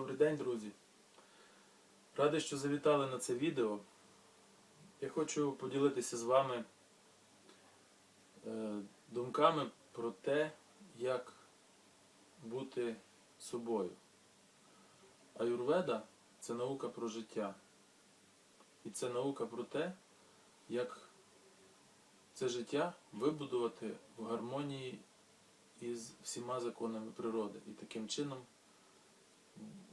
Добрий день, друзі. Радий, що завітали на це відео. Я хочу поділитися з вами е, думками про те, як бути собою. Аюрведа це наука про життя. І це наука про те, як це життя вибудувати в гармонії із всіма законами природи. І таким чином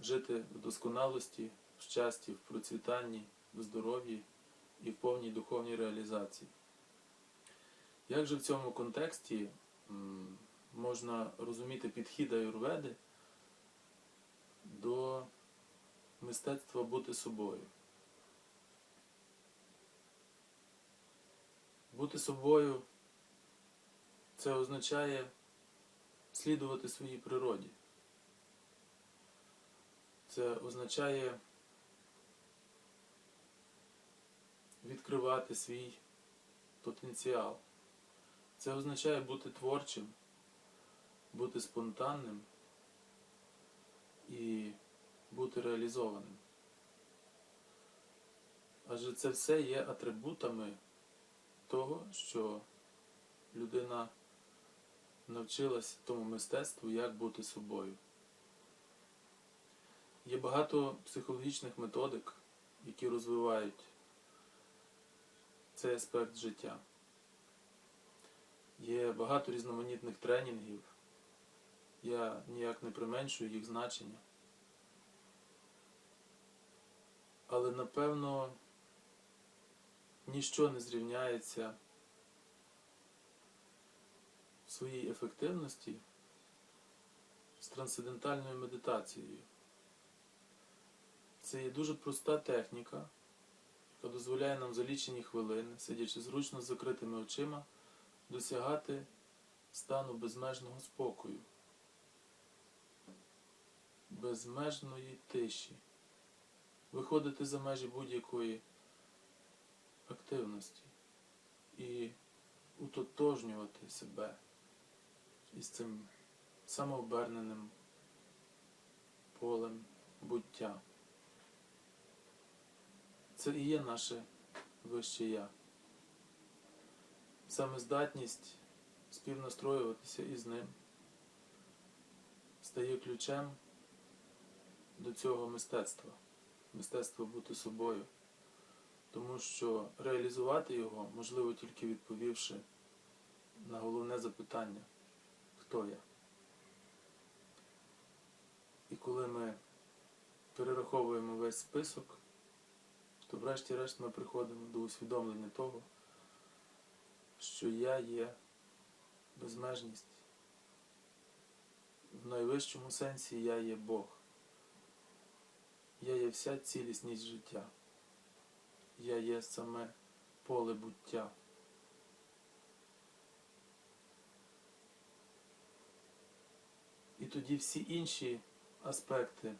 жити в досконалості, в щасті, в процвітанні, в здоров'ї і в повній духовній реалізації. Як же в цьому контексті можна розуміти підхід аюрведи до мистецтва бути собою? Бути собою це означає слідувати своїй природі. Це означає відкривати свій потенціал. Це означає бути творчим, бути спонтанним і бути реалізованим. Адже це все є атрибутами того, що людина навчилась тому мистецтву, як бути собою. Є багато психологічних методик, які розвивають цей аспект життя. Є багато різноманітних тренінгів. Я ніяк не применшую їх значення. Але напевно ніщо не зрівняється в своїй ефективності з трансцендентальною медитацією. Це є дуже проста техніка, яка дозволяє нам за лічені хвилини, сидячи зручно з закритими очима, досягати стану безмежного спокою, безмежної тиші, виходити за межі будь-якої активності і утотожнювати себе із цим самооберненим полем буття. Це і є наше вище я. Саме здатність співнастроюватися із ним стає ключем до цього мистецтва, мистецтва бути собою, тому що реалізувати його можливо тільки відповівши на головне запитання, хто я. І коли ми перераховуємо весь список, то врешті-решт ми приходимо до усвідомлення того, що я є безмежність. В найвищому сенсі я є Бог. Я є вся цілісність життя. Я є саме поле буття. І тоді всі інші аспекти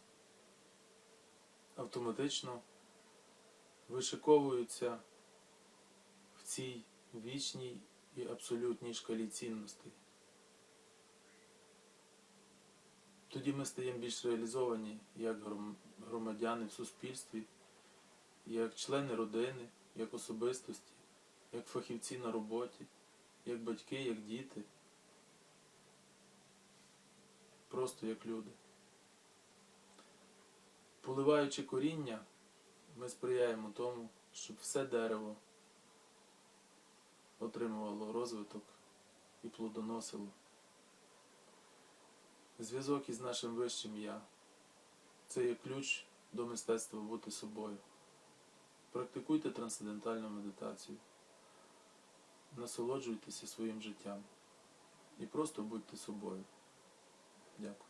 автоматично вишиковуються в цій вічній і абсолютній шкалі цінностей. Тоді ми стаємо більш реалізовані як громадяни в суспільстві, як члени родини, як особистості, як фахівці на роботі, як батьки, як діти, просто як люди. Поливаючи коріння, ми сприяємо тому, щоб все дерево отримувало розвиток і плодоносило. Зв'язок із нашим вищим я це є ключ до мистецтва бути собою. Практикуйте трансцендентальну медитацію, насолоджуйтеся своїм життям і просто будьте собою. Дякую.